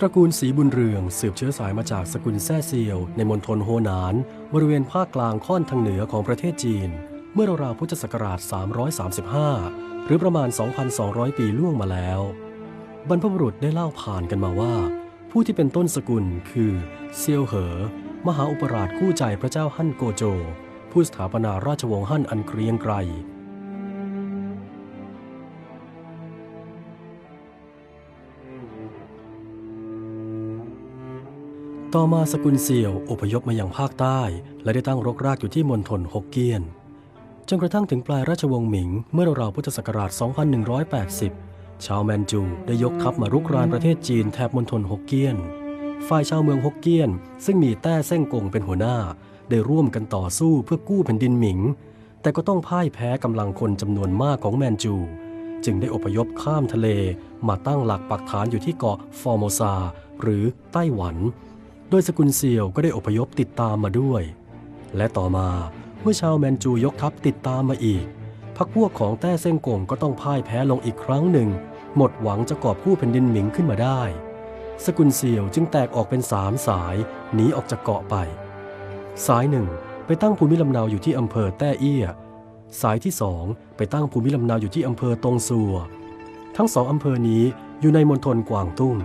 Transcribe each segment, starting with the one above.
ตระกูลศรีบุญเรือง สืบเชื้อสายมาจากสกุลแซ่เซียว ในมณฑลโฮหนาน บริเวณภาคกลางค่อนทางเหนือของประเทศจีน เมื่อราวพุทธศักราช 335 หรือประมาณ 2,200 ปีล่วงมาแล้ว บรรพบุรุษได้เล่าผ่านกันมาว่า ผู้ที่เป็นต้นสกุลคือเซียวเหอ มหาอุปราชคู่ใจพระเจ้าฮั่นโกโจ ผู้สถาปนาราชวงศ์ฮั่นอันเกรียงไกร ต่อมาสกุลเซียวอพยพมายังภาคใต้ และได้ตั้งรกรากอยู่ที่มณฑลฮกเกี้ยน จนกระทั่งถึงปลายราชวงศ์หมิง เมื่อราวพุทธศักราช 2180 ชาวแมนจูได้ยกทัพมารุกรานประเทศจีนแถบมณฑลฮกเกี้ยน ฝ่ายชาวเมืองฮกเกี้ยน ซึ่งมีแต้เส้งกงเป็นหัวหน้า ได้ร่วมกันต่อสู้เพื่อกู้แผ่นดินหมิง แต่ก็ต้องพ่ายแพ้กำลังคนจำนวนมากของแมนจู จึงได้อพยพข้ามทะเลมาตั้งหลักปักฐานอยู่ที่เกาะฟอร์โมซาหรือไต้หวัน โดยสกุลเซียวก็ได้อพยพติดตามมาด้วย และต่อมาเมื่อชาวแมนจูยกทัพติดตามมาอีกพรรคพวกของแต้เส้งกงก็ต้องพ่ายแพ้ลงอีกครั้งหนึ่ง หมดหวังจะกอบกู้แผ่นดินหมิงขึ้นมาได้ สกุลเซียวจึงแตกออกเป็นสามสายหนีออกจากเกาะไป สายหนึ่งไปตั้งภูมิลำเนาอยู่ที่อำเภอแต้เอี้ย สายที่สองไปตั้งภูมิลำเนาอยู่ที่อำเภอตงซัว ทั้งสองอำเภอนี้อยู่ในมณฑลกวางตุ้ง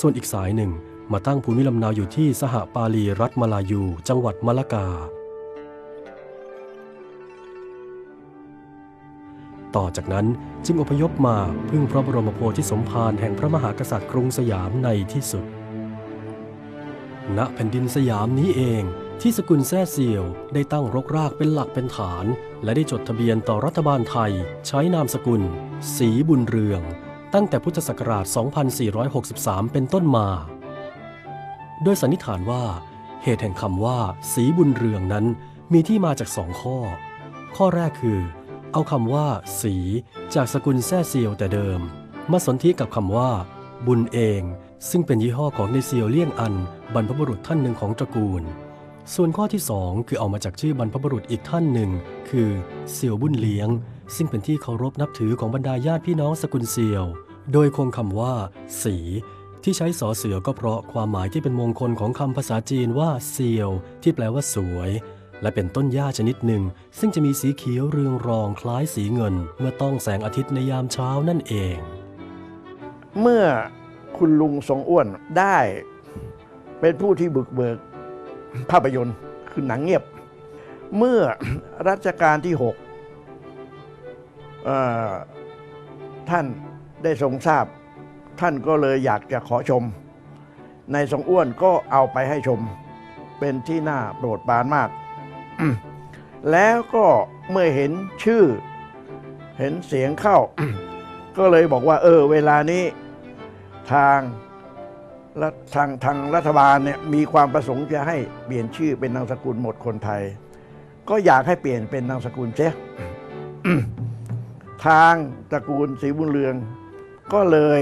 ส่วนอีกสายหนึ่ง มาตั้งภูมิลำเนาอยู่ที่สหปาลีรัฐมาลายู จังหวัดมะละกา ต่อจากนั้นจึงอพยพมาพึ่งพระบรมโพธิสมภารแห่งพระมหากษัตริย์กรุงสยามในที่สุด ณแผ่นดินสยามนี้เองที่สกุลแซ่เซียวได้ตั้งรกรากเป็นหลักเป็นฐาน และได้จดทะเบียนต่อรัฐบาลไทย ใช้นามสกุลศรีบุญเรือง ตั้งแต่พุทธศักราช 2463 เป็นต้นมา โดยสันนิษฐานว่า เหตุแห่งคำว่า สีบุญเรืองนั้นมีที่มาจากสองข้อ ข้อแรกคือ เอาคำว่า สี จากสกุลแซ่เซียวแต่เดิม มาสนธิกับคำว่า บุญเอง ซึ่งเป็นยี่ห้อของในเซียวเลี่ยงอันบรรพบุรุษท่านหนึ่งของตระกูล ส่วนข้อที่สองคือเอามาจากชื่อบรรพบุรุษอีกท่านหนึ่ง คือเซียวบุญเลี้ยง ซึ่งเป็นที่เคารพนับถือของบรรดาญาติพี่น้องสกุลเซียว โดยคงคำว่า สี ที่ใช้สอเสือก็เพราะความหมายที่เป็นมงคลของคำภาษาจีนว่าเซียว ที่แปลว่าสวย และเป็นต้นหญ้าชนิดหนึ่ง ซึ่งจะมีสีเขียวเรืองรองคล้ายสีเงิน เมื่อต้องแสงอาทิตย์ในยามเช้านั่นเอง เมื่อคุณลุงทรงอ้วนได้เป็นผู้ที่บุกเบิกภาพยนตร์คือหนังเงียบ เมื่อรัชกาลที่หกท่านได้ทรงทราบ ท่านก็เลยอยากจะขอชม ในทรงอ้วนก็เอาไปให้ชม เป็นที่น่าโปรดปรานมาก แล้วก็เมื่อเห็นชื่อ เห็นเสียงเข้า ก็เลยบอกว่า เออ เวลานี้ทางทางทางรัฐบาลเนี่ยมีความประสงค์จะให้เปลี่ยนชื่อเป็นนามสกุลหมดคนไทย ก็อยากให้เปลี่ยนเป็นนามสกุลเสียทางตระกูลศรีบุญเรือง ก็เลย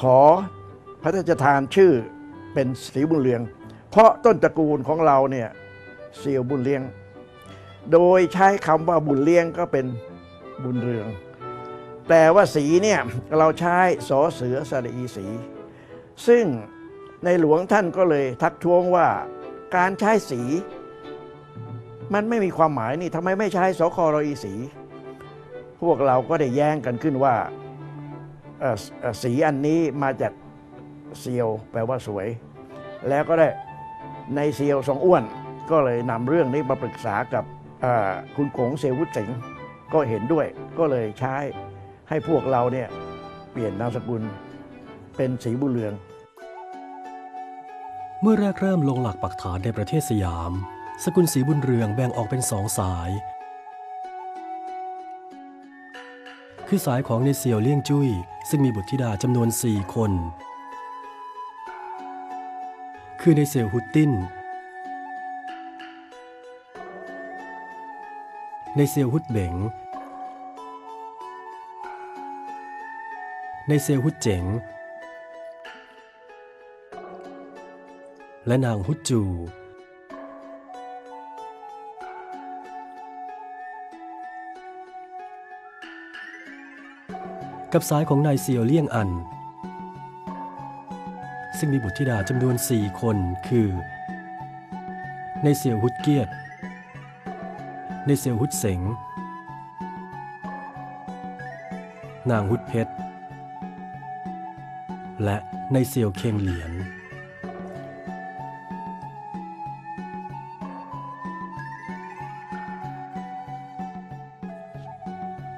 ขอพระราชทานชื่อเป็นศรีบุญเรือง เพราะต้นตระกูลของเราเนี่ยเสียวบุญเลี้ยง โดยใช้คำว่าบุญเลี้ยงก็เป็นบุญเรือง แต่ว่าสีเนี่ยเราใช้สอเสือสระอีสี ซึ่งในหลวงท่านก็เลยทักท้วงว่าการใช้สี มันไม่มีความหมายนี่ทำไมไม่ใช้สครอีสี พวกเราก็ได้แย้งกันขึ้นว่า สีอันนี้มาจากเซียวแปลว่าสวย แล้วก็ได้ในเซียวทรงอ้วน ก็เลยนำเรื่องนี้มาปรึกษากับคุณกงเซวุฒิสิงห์ก็เห็นด้วยก็เลยใช้ให้พวกเราเนี่ยเปลี่ยนนามสกุลเป็นสีบุญเรือง เมื่อแรกเริ่มลงหลักปักฐานในประเทศสยาม สกุลศรีบุญเรืองแบ่งออกเป็นสองสาย คือสายของในเซียวเลี่ยงจุ้ย ซึ่งมีบุตรธิดาจำนวน4คน คือในเซียวฮุตติน ในเซียวฮุตเบงในเซียวฮุตเจ๋ง และนางฮุดจู กับสายของนายเซียวเลี่ยงอัน ซึ่งมีบุตรธิดาจำนวน4คนคือ ในเซียวฮุดเกียรติ ในเซียวฮุดเสง นางฮุดเพชร และในเซียวเคงเหลียน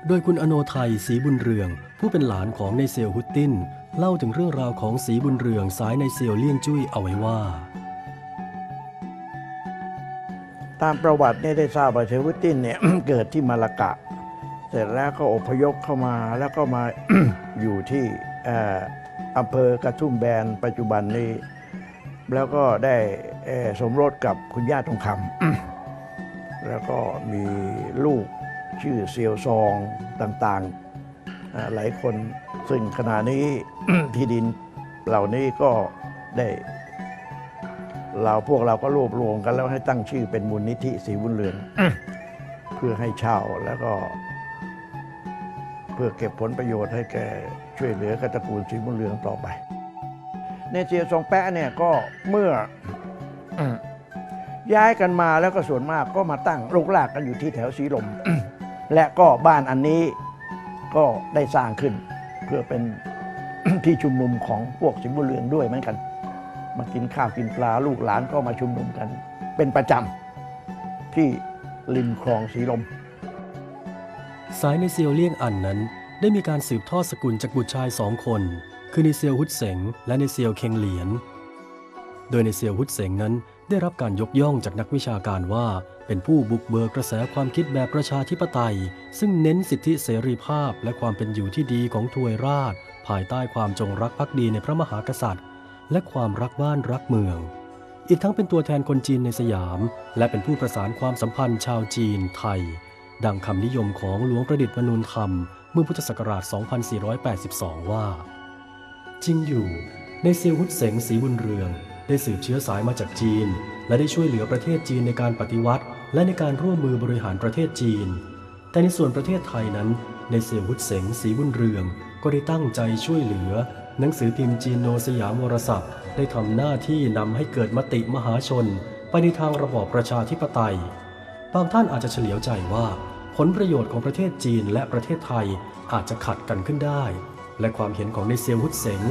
โดยคุณอโนไทยศรีบุญเรือง ผู้เป็นหลานของในเซียวฮุตตินเล่าถึงเรื่องราวของศรีบุญเรืองสายในเซียวเลี่ยงจุ้ยเอาไว้ว่า ตามประวัติเนี่ยได้ทราบว่าเชวุตตินเนี่ย เกิดที่มาลากะ เสร็จแล้วก็อพยพเข้ามาแล้วก็มา อยู่ที่อำเภอกระทุ่มแบนปัจจุบันนี้ แล้วก็ได้สมรสกับคุณย่าทองคำแล้วก็มีลูก ชื่อเซียวซองต่างๆอ่าหลายคนซึ่งขณะนี้ที่ดินเหล่านี้ก็ได้เราพวกเราก็รวบรวมกันแล้วให้ตั้งชื่อเป็นมูลนิธิสีบุญเรืองเพื่อให้เช่าแล้วก็ เพื่อเก็บผลประโยชน์ให้แก่ช่วยเหลือกบตระกูลสีบุญเรืองต่อไป ในเจียซองแปะเนี่ยก็เมื่อย้ายกันมาแล้วก็ส่วนมากก็มาตั้งลูกลากกันอยู่ที่แถวสีลม และก็บ้านอันนี้ก็ได้สร้างขึ้น เพื่อเป็น ที่ชุมนุมของพวกสิงห์บุเรืองด้วยเหมือนกัน มากินข้าวกินปลาลูกหลานก็มาชุมนุมกัน เป็นประจำที่ริมคลองสีลม สายในเซียวเลี่ยงอันนั้น ได้มีการสืบทอดสกุลจากบุตรชายสองคน คือในเซียวฮุดเสงและในเซียวเคงเหลียน โดยในเซียวฮุดเสงนั้น ได้รับการยกย่องจากนักวิชาการว่าเป็นผู้บุกเบิกกระแสความคิดแบบประชาธิปไตย ซึ่งเน้นสิทธิเสรีภาพและความเป็นอยู่ที่ดีของทวยราช ภายใต้ความจงรักภักดีในพระมหากษัตริย์ และความรักบ้านรักเมือง อีกทั้งเป็นตัวแทนคนจีนในสยาม และเป็นผู้ประสานความสัมพันธ์ชาวจีนไทย ดังคำนิยมของหลวงประดิษฐ์มนุนธรรมเมื่อพุทธศักราช 2482 ว่า จริงอยู่ในเซียวฮุดเสงสีบุญเรือง ได้สืบเชื้อสายมาจากจีน และได้ช่วยเหลือประเทศจีนในการปฏิวัติ และในการร่วมมือบริหารประเทศจีน แต่ในส่วนประเทศไทยนั้น ในเซียวฮุดเสงสีบุญเรือง ก็ได้ตั้งใจช่วยเหลือ หนังสือพิมพ์จีนโนสยามวรศัพท์ได้ทำหน้าที่นำให้เกิดมติมหาชน ไปในทางระบอบประชาธิปไตย บางท่านอาจจะเฉลียวใจว่า ผลประโยชน์ของประเทศจีนและประเทศไทยอาจจะขัดกันขึ้นได้ และความเห็นของในเซียวฮุดเสง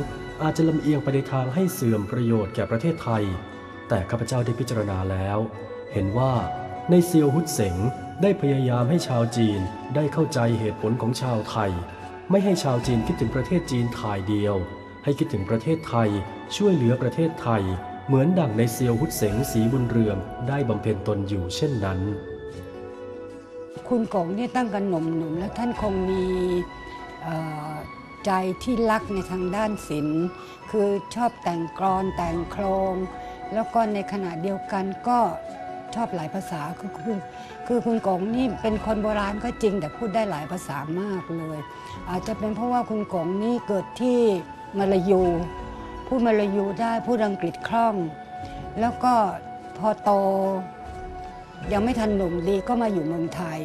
อาจจะลำเอียงไปในทางให้เสื่อมประโยชน์แก่ประเทศไทย แต่ข้าพเจ้าได้พิจารณาแล้ว เห็นว่าในเซียวฮุดเสงได้พยายามให้ชาวจีนได้เข้าใจเหตุผลของชาวไทย ไม่ให้ชาวจีนคิดถึงประเทศจีนถ่ายเดียว ให้คิดถึงประเทศไทย ช่วยเหลือประเทศไทย เหมือนดั่งในเซียวฮุดเสงสีบุญเรืองได้บำเพ็ญตนอยู่เช่นนั้น คุณกงนี่ตั้งกันหนุ่มๆแล้วท่านคงมี ใจที่รักในทางด้านศิลป์คือชอบแต่งกรอนแต่งโครง แล้วก็ในขณะเดียวกันก็ชอบหลายภาษาคือคือคือคุณกงนี่เป็นคนโบราณก็จริงแต่พูดได้หลายภาษามากเลย อาจจะเป็นเพราะว่าคุณกงนี่เกิดที่มาลายูพูดมาลายูได้พูดอังกฤษคล่อง แล้วก็พอโตยังไม่ทันหนุ่มดีก็มาอยู่เมืองไทย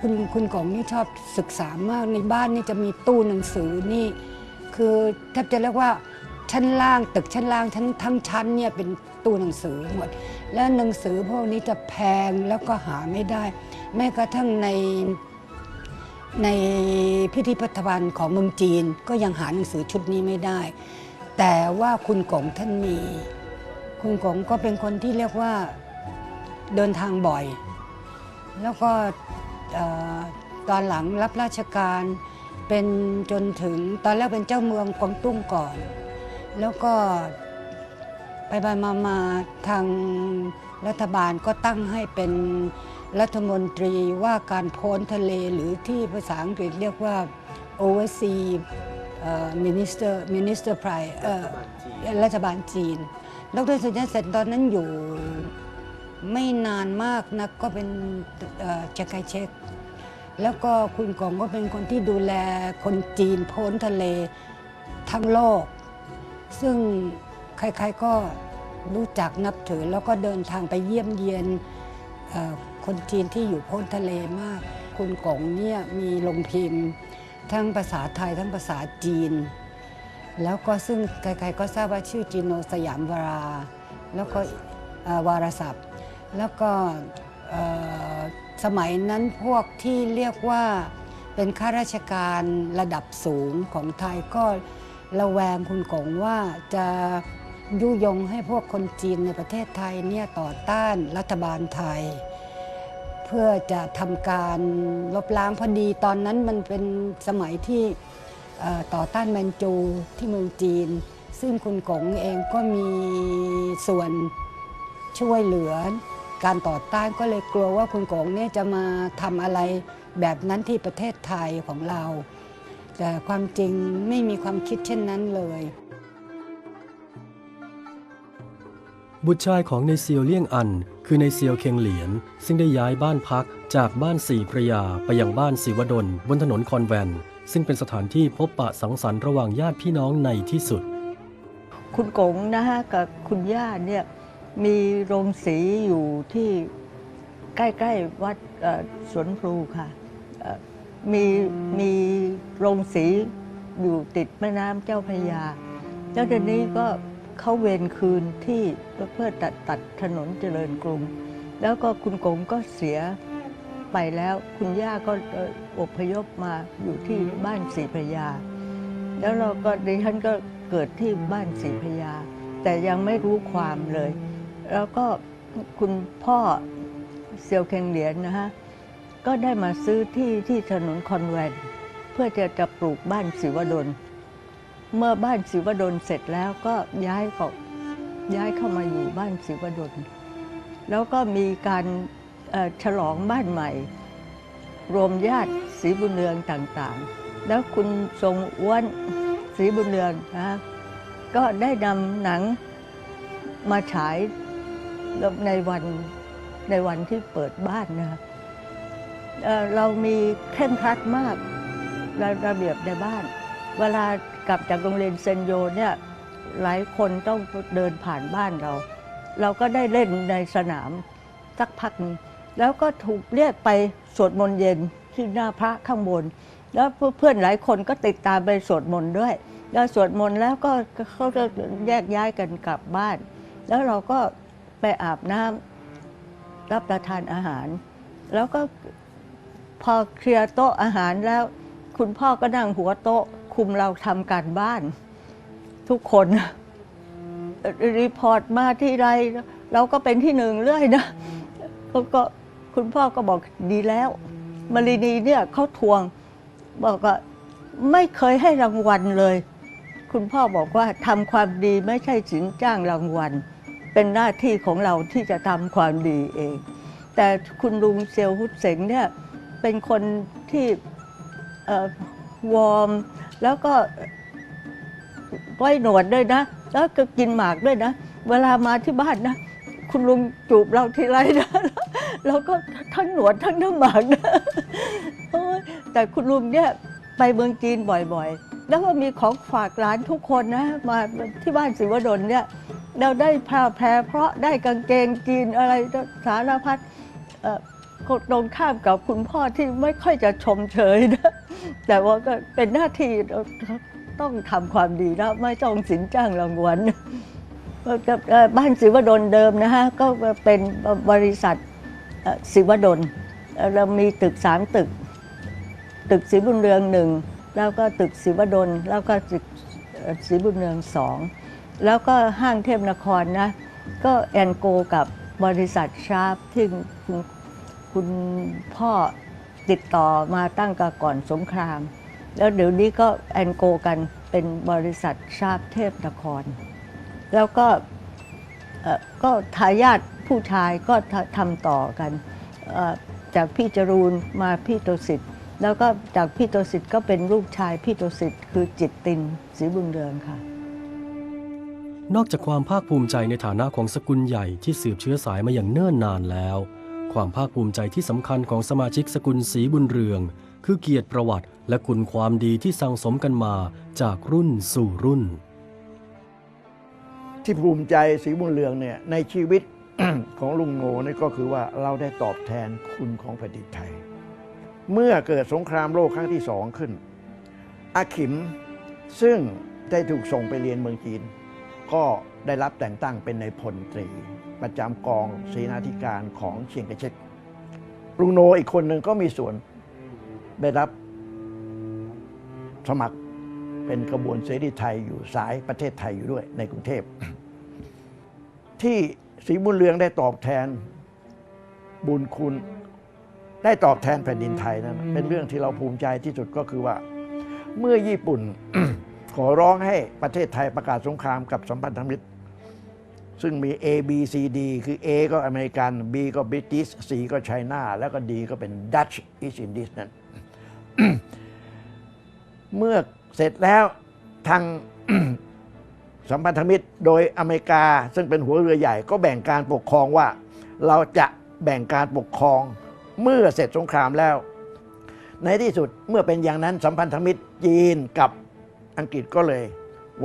คุณคุณกองนี่ชอบศึกษามากในบ้านนี่จะมีตู้หนังสือนี่ คือแทบจะเรียกว่าชั้นล่างตึกชั้นล่างทั้งทั้งชั้นเนี่ยเป็นตู้หนังสือหมด และหนังสือพวกนี้จะแพงแล้วก็หาไม่ได้ แม้กระทั่งในในพิพิธภัณฑ์ของเมืองจีนก็ยังหาหนังสือชุดนี้ไม่ได้ แต่ว่าคุณกงท่านมี คุณกงก็เป็นคนที่เรียกว่าเดินทางบ่อย แล้วก็ ตอนหลังรับราชการเป็นจนถึงตอนแรกเป็นเจ้าเมืองกวางตุ้งก่อน แล้วก็ไปไปมามาทางรัฐบาลก็ตั้งให้เป็นรัฐมนตรีว่าการโพ้นทะเลหรือที่ภาษาอังกฤษเรียกว่า oversee เอ่อ minister minister prime เอ่อรัฐบาลจีน ดรสุญญเสร็จตอนนั้นอยู่ ไม่นานมากนักก็เป็นเอ่อเช็คไคเช็ค แล้วก็คุณกองก็เป็นคนที่ดูแลคนจีนพ้นทะเลทั้งโลก ซึ่งใครๆก็รู้จักนับถือแล้วก็เดินทางไปเยี่ยมเยียนคนจีนที่อยู่พ้นทะเลมาก คุณกงเนี่ยมีลงพิมพ์ ทั้งภาษาไทยทั้งภาษาจีน แล้วก็ซึ่งใครๆก็ทราบว่าชื่อจิโนสยามวรา แล้วก็วารศัพท์ แล้วก็สมัยนั้นพวกที่เรียกว่าเป็นข้าราชการระดับสูงของไทยก็ระแวงคุณกงว่าจะยุยงให้พวกคนจีนในประเทศไทยเนี่ยต่อต้านรัฐบาลไทย เพื่อจะทำการลบล้างพอดีตอนนั้นมันเป็นสมัยที่ต่อต้านแมนจูที่เมืองจีน ซึ่งคุณกงเองก็มีส่วนช่วยเหลือ การต่อต้านก็เลยกลัวว่าคุณกงเนี่ยจะมาทำอะไรแบบนั้นที่ประเทศไทยของเรา แต่ความจริงไม่มีความคิดเช่นนั้นเลย บุตรชายของในเซียวเลี่ยงอัน คือในเซียวเคียงเหลียน ซึ่งได้ย้ายบ้านพักจากบ้านสี่พระยาไปยังบ้านศิวดลบนถนนคอนแวนต์ซึ่งเป็นสถานที่พบปะสังสรรค์ระหว่างญาติพี่น้องในที่สุด คุณกงนะฮะกับคุณย่าเนี่ย มีโรงสีอยู่ที่ใกล้ๆวัดเอ่อสวนพลูค่ะเอ่อมีมีโรงสีอยู่ติดแม่น้ำเจ้าพระยา แล้วเดี๋ยวนี้ก็เขาเวรคืนที่เพื่อตัดตัดถนนเจริญกรุง แล้วก็คุณกงก็เสียไปแล้วคุณย่าก็เอ่ออพยพมาอยู่ที่บ้านศรีพระยา แล้วเราก็ดิฉันก็เกิดที่บ้านศรีพระยา แต่ยังไม่รู้ความเลย แล้วก็คุณพ่อเซียวเคงเหรียญนะฮะก็ได้มาซื้อที่ที่ถนนคอนแวนเพื่อจะจะปลูกบ้านศิวดล เมื่อบ้านศิวดลเสร็จแล้วก็ย้ายก็ย้ายเข้ามาอยู่บ้านศิวดล แล้วก็มีการฉลองบ้านใหม่ รวมญาติศรีบุญเรืองต่างๆ แล้วคุณทรงอ้วนศรีบุญเรืองนะก็ได้นำหนังมาฉาย ในวันในวันที่เปิดบ้านนะคะเอ่อเรามีเคร่งครัดมากระระเบียบในบ้าน เวลากลับจากโรงเรียนเซนโยเนี่ยหลายคนต้องเดินผ่านบ้านเรา เราก็ได้เล่นในสนามสักพักหนึงแล้วก็ถูกเรียกไปสวดมนต์เย็นที่หน้าพระข้างบน แล้วเพื่อนๆหลายคนก็ติดตามไปสวดมนต์ด้วย แล้วสวดมนต์แล้วก็เขาจะแยกย้ายกันกลับบ้าน แล้วเราก็ ไปอาบน้ำรับประทานอาหาร แล้วก็พอเคลียร์โต๊ะอาหารแล้ว คุณพ่อก็นั่งหัวโต๊ะ คุมเราทำการบ้าน ทุกคน รีพอร์ตมาที่ไร เราก็เป็นที่หนึ่งเรื่อยนะแล้วก็คุณพ่อก็บอกดีแล้ว มารินีเนี่ยเขาทวง บอกว่าไม่เคยให้รางวัลเลย คุณพ่อบอกว่าทำความดีไม่ใช่สินจ้างรางวัล เป็นหน้าที่ของเราที่จะทำความดีเอง แต่คุณลุงเซลฮุดเสงเนี่ยเป็นคนที่อ่อวอร์มแล้วก็ไว้หนวดด้วยนะ แล้วก็กินหมากด้วยนะ เวลามาที่บ้านนะ คุณลุงจูบเราทีไรนะเราก็ทั้งหนวดทั้งน้ำหมากนะแต่คุณลุงเนี่ยไปเมืองจีนบ่อยๆ แล้วก็มีของฝากร้านทุกคนนะ มาที่บ้านศิวดลเนี่ย เราได้ผ้าแพรเพราะได้กางเกงจีนอะไรสารพัดก็ตรงข้ามกับคุณพ่อที่ไม่ค่อยจะชมเชยนะ แต่ว่าก็เป็นหน้าที่เราต้องทำความดีนะไม่ต้องสินจ้างรางวัลกับบ้านศิวดลเดิมนะฮะ ก็เป็นบริษัทศิวดลเอ่อเรามีตึกสามตึก ตึกศรีบุญเรืองหนึ่งแล้วก็ตึกศิวดลแล้วก็ตึกศรีบุญเรืองสอง แล้วก็ห้างเทพนครนะ ก็แอนโกกับบริษัทชาร์ปที่คุณคุณพ่อติดต่อมาตั้งแต่ก่อนสงคราม แล้วเดี๋ยวนี้ก็แอนโกกันเป็นบริษัทชาร์ปเทพนคร แล้วก็เอ่อก็ทายาทผู้ชายก็ทำต่อกันจากพี่จรูนมาพี่โตสิทธิ์แล้วก็จากพี่โตสิทธิ์ก็เป็นลูกชายพี่โตสิทธิ์คือจิตตินศรีบุญเรืองค่ะ นอกจากความภาคภูมิใจในฐานะของสกุลใหญ่ที่สืบเชื้อสายมาอย่างเนิ่นนานแล้ว ความภาคภูมิใจที่สำคัญของสมาชิกสกุลศรีบุญเรือง คือเกียรติประวัติและคุณความดีที่สั่งสมกันมาจากรุ่นสู่รุ่น ที่ภูมิใจศรีบุญเรืองเนี่ยในชีวิต ของลุงโง่นี่ก็คือว่าเราได้ตอบแทนคุณของแผ่นดินไทย เมื่อเกิดสงครามโลกครั้งที่สองขึ้นอาขิมซึ่งได้ถูกส่งไปเรียนเมืองจีน ก็ได้รับแต่งตั้งเป็นในพลตรี ประจำกองเสนาธิการของเชียงกระเชกลุงโนอีกคนหนึ่งก็มีส่วนได้รับสมัครเป็นกระบวนเสรีไทยอยู่สายประเทศไทยอยู่ด้วยในกรุงเทพ ที่ศรีบุญเรืองได้ตอบแทนบุญคุณได้ตอบแทนแผ่นดินไทยนั้นเป็นเรื่องที่เราภูมิใจที่สุดก็คือว่า เมื่อญี่ปุ่น ขอร้องให้ประเทศไทยประกาศสงครามกับสัมพันธมิตร ซึ่งมี A B C D คือ A ก็อเมริกัน B ก็ British C ก็ไชน่าแล้วก็ D ก็เป็น Dutch East Indies นั่นเมื่อเสร็จแล้วทางสัมพันธมิตรโดยอเมริกาซึ่งเป็นหัวเรือใหญ่ก็แบ่งการปกครองว่า เราจะแบ่งการปกครองเมื่อเสร็จสงครามแล้ว ในที่สุดเมื่อเป็นอย่างนั้นสัมพันธมิตรจีนกับ อังกฤษก็เลย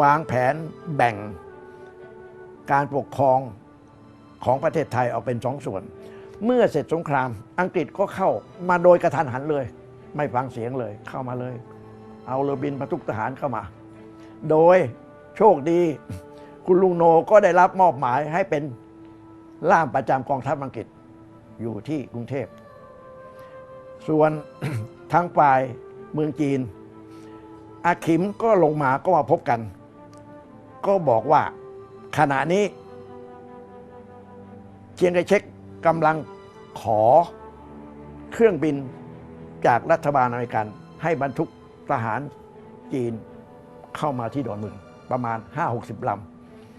วางแผนแบ่งการปกครองของประเทศไทยออกเป็นสองส่วน เมื่อเสร็จสงคราม อังกฤษก็เข้ามาโดยกระทันหันเลย ไม่ฟังเสียงเลยเข้ามาเลย เอาเรือบินบรรทุกทหารเข้ามา โดยโชคดี คุณลุงโนก็ได้รับมอบหมายให้เป็นล่ามประจำกองทัพอังกฤษอยู่ที่กรุงเทพ ส่วนทางฝ่ายเมืองจีน อาคิมก็ลงมาก็มาพบกัน ก็บอกว่าขณะนี้เชียงไคเช็กกำลังขอเครื่องบินจากรัฐบาลอเมริกัน ให้บรรทุกทหารจีนเข้ามาที่ดอนเมืองประมาณ 5-60ล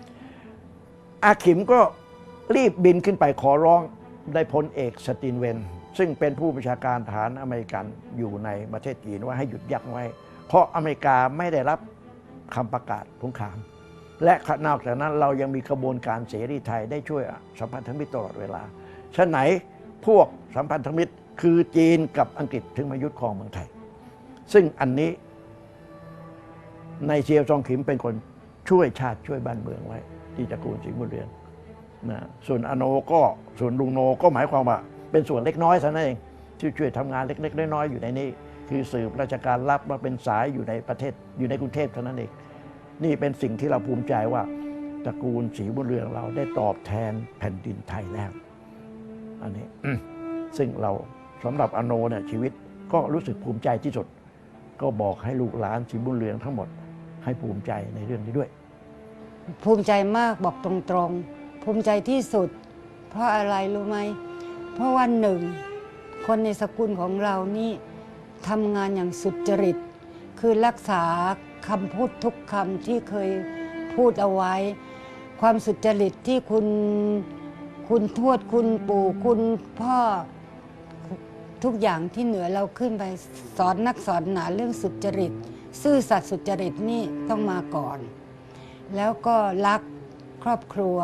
ำอาขิมก็รีบบินขึ้นไปขอร้องได้พลเอกสตินเวน ซึ่งเป็นผู้บัญชาการฐานอเมริกันอยู่ในประเทศจีนว่าให้หยุดยักไว้ เพราะอเมริกาไม่ได้รับคำประกาศสงคราม และนอกจากนั้นเรายังมีกระบวนการเสรีไทยได้ช่วยสัมพันธมิตรตลอดเวลาฉะไหนพวกสัมพันธมิตรคือจีนกับอังกฤษถึงมายึดครองเมืองไทย ซึ่งอันนี้ในเซียวซองขิมเป็นคนช่วยชาติช่วยบ้านเมืองไว้ ที่ตระกูลสิงห์บุญเรือนนะส่วนอโนก็ส่วนลุงโนก็หมายความว่า เป็นส่วนเล็กน้อยเท่านั้นเองที่ช่วยทำงานเล็กๆน้อยๆอยู่ในนี้ คือสืบราชการรับมาเป็นสายอยู่ในประเทศอยู่ในกรุงเทพเท่านั้นเองนี่เป็นสิ่งที่เราภูมิใจว่าตระกูลศรีบุญเรืองเราได้ตอบแทนแผ่นดินไทยแล้วอันนี้ซึ่งเราสำหรับอโนเนี่ยชีวิตก็รู้สึกภูมิใจที่สุด ก็บอกให้ลูกหลานศรีบุญเรืองทั้งหมด ให้ภูมิใจในเรื่องนี้ด้วย ภูมิใจมากบอกตรงๆ ภูมิใจที่สุด เพราะอะไรรู้ไหมเพราะว่าหนึ่ง คนในสกุลของเรานี่ ทำงานอย่างสุจริต คือรักษาคำพูดทุกคำที่เคยพูดเอาไว้ ความสุจริตที่คุณคุณทวดคุณปู่คุณพ่อทุกอย่างที่เหนือเราขึ้นไปสอนนักสอนหนาเรื่องสุจริต ซื่อสัตย์สุจริตนี่ต้องมาก่อน แล้วก็รักครอบครัว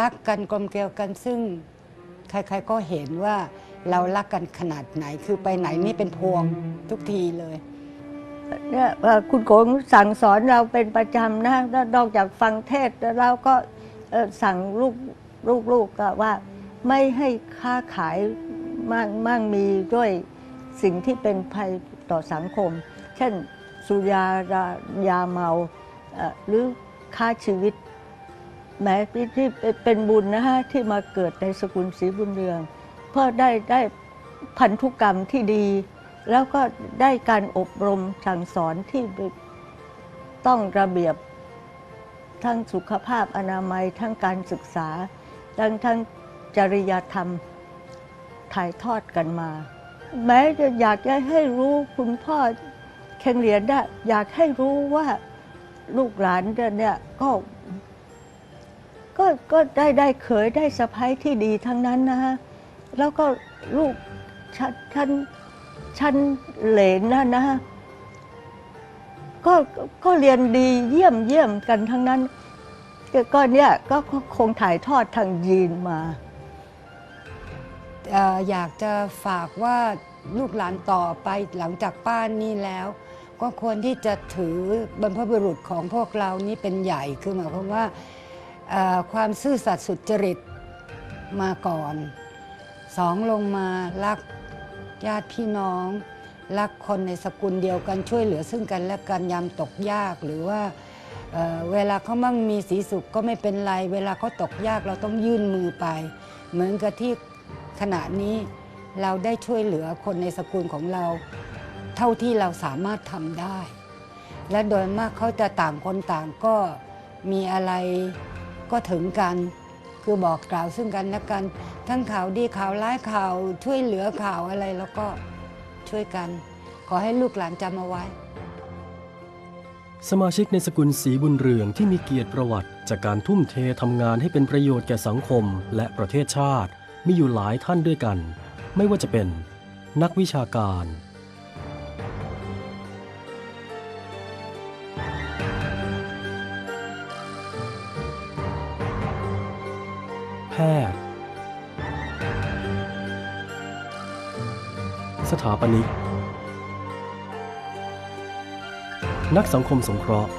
รักกันกลมเกลียวกันซึ่งใครๆก็เห็นว่า เรารักกันขนาดไหนคือไปไหนนี่เป็นพวงทุกทีเลยเนี่ยคุณโกงสั่งสอนเราเป็นประจำนะนอกจากฟังเทศแล้วเราก็สั่งลูกลูกลูกก็ว่าไม่ให้ค้าขายมั่งมั่งมีด้วยสิ่งที่เป็นภัยต่อสังคม เช่นสุรายายาเมาหรือค่าชีวิตแม้ที่ที่เป็นบุญนะฮะที่มาเกิดในสกุลศรีบุญเรือง เพื่อได้ได้พันธุกรรมที่ดี แล้วก็ได้การอบรมสั่งสอนที่ต้องระเบียบทั้งสุขภาพอนามัยทั้งการศึกษา ทั้งทั้งจริยธรรมถ่ายทอดกันมา แม้จะอยากให้รู้คุณพ่อแข่งเหรียญได้อยากให้รู้ว่าลูกหลานเนี่ยก็ก็ก็ได้ได้เขยได้สะพ้ายที่ดีทั้งนั้นนะฮะ แล้วก็ลูกชั้นชั้นชั้นเหลนนะนะฮะก็ก็เรียนดีเยี่ยมเยี่ยมกันทั้งนั้น ก็เนี่ยก็คงถ่ายทอดทางยีนมา อยากจะฝากว่าลูกหลานต่อไปหลังจากป้านนี่แล้ว ก็ควรที่จะถือบรรพบุรุษของพวกเรานี่เป็นใหญ่คือหมายความว่าความซื่อสัตย์สุจริตมาก่อน สองลงมารักญาติพี่น้อง รักคนในสกุลเดียวกันช่วยเหลือซึ่งกันและกันยามตกยากหรือว่าเเวลาเขามั่งมีสีสุขก็ไม่เป็นไร เวลาเขาตกยากเราต้องยื่นมือไป เหมือนกับที่ขณะนี้เราได้ช่วยเหลือคนในสกุลของเรา เท่าที่เราสามารถทำได้ และโดยมากเขาจะต่างคนต่างก็มีอะไรก็ถึงกัน คือบอกกล่าวซึ่งกันและกัน ทั้งข่าวดีข่าวร้ายข่าวช่วยเหลือข่าวอะไรแล้วก็ช่วยกัน ขอให้ลูกหลานจำเอาไว้ สมาชิกในสกุลศรีบุญเรืองที่มีเกียรติประวัติ จากการทุ่มเททำงานให้เป็นประโยชน์แก่สังคมและประเทศชาติ มีอยู่หลายท่านด้วยกัน ไม่ว่าจะเป็น นักวิชาการ พทย์ สถาปนิก นักสังคมสงเคราะห์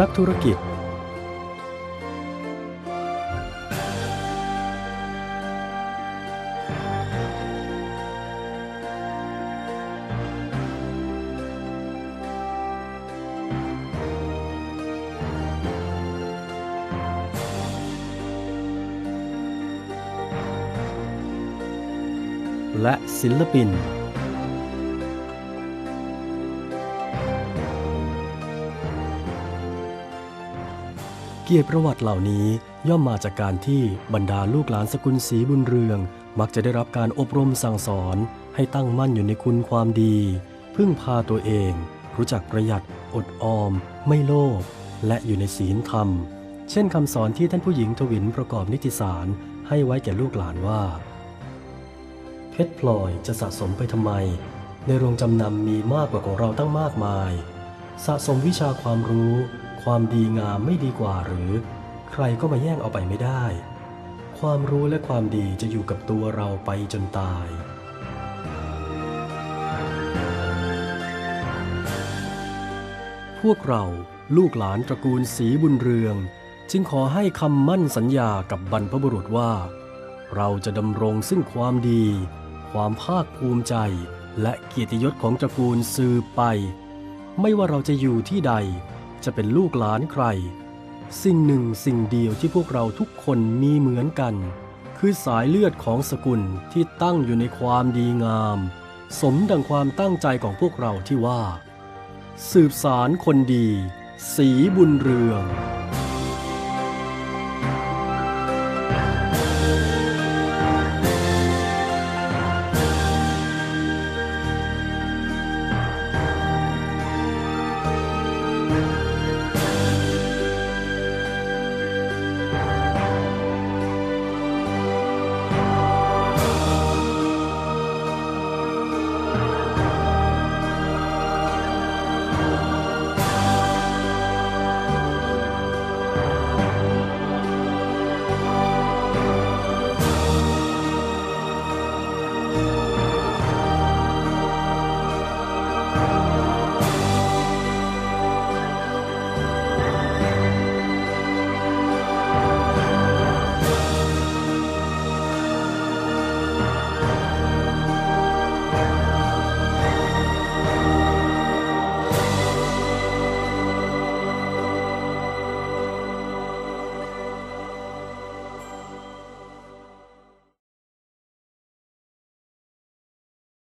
นักธุรกิจ ศิลปิน เกียรติประวัติเหล่านี้ย่อมมาจากการที่บรรดาลูกหลานสกุลศรีบุญเรือง มักจะได้รับการอบรมสั่งสอน ให้ตั้งมั่นอยู่ในคุณความดี พึ่งพาตัวเอง รู้จักประหยัด อดออม ไม่โลภและอยู่ในศีลธรรม เช่นคำสอนที่ท่านผู้หญิงทวินประกอบนิติสารให้ไว้แก่ลูกหลานว่า เพชรพลอยจะสะสมไปทำไม ในโรงจำนำมีมากกว่าของเราตั้งมากมาย สะสมวิชาความรู้ ความดีงามไม่ดีกว่าหรือ ใครก็มาแย่งเอาไปไม่ได้ ความรู้และความดีจะอยู่กับตัวเราไปจนตายพวกเราลูกหลานตระกูลศรีบุญเรือง จึงขอให้คำมั่นสัญญากับบรรพบุรุษว่า เราจะดำรงซึ่งความดี ความภาคภูมิใจ และเกียรติยศของตระกูลสืบไป ไม่ว่าเราจะอยู่ที่ใด จะเป็นลูกหลานใคร สิ่งหนึ่งสิ่งเดียวที่พวกเราทุกคนมีเหมือนกัน คือสายเลือดของสกุลที่ตั้งอยู่ในความดีงาม สมดังความตั้งใจของพวกเราที่ว่า สืบสารคนดี สีบุญเรือง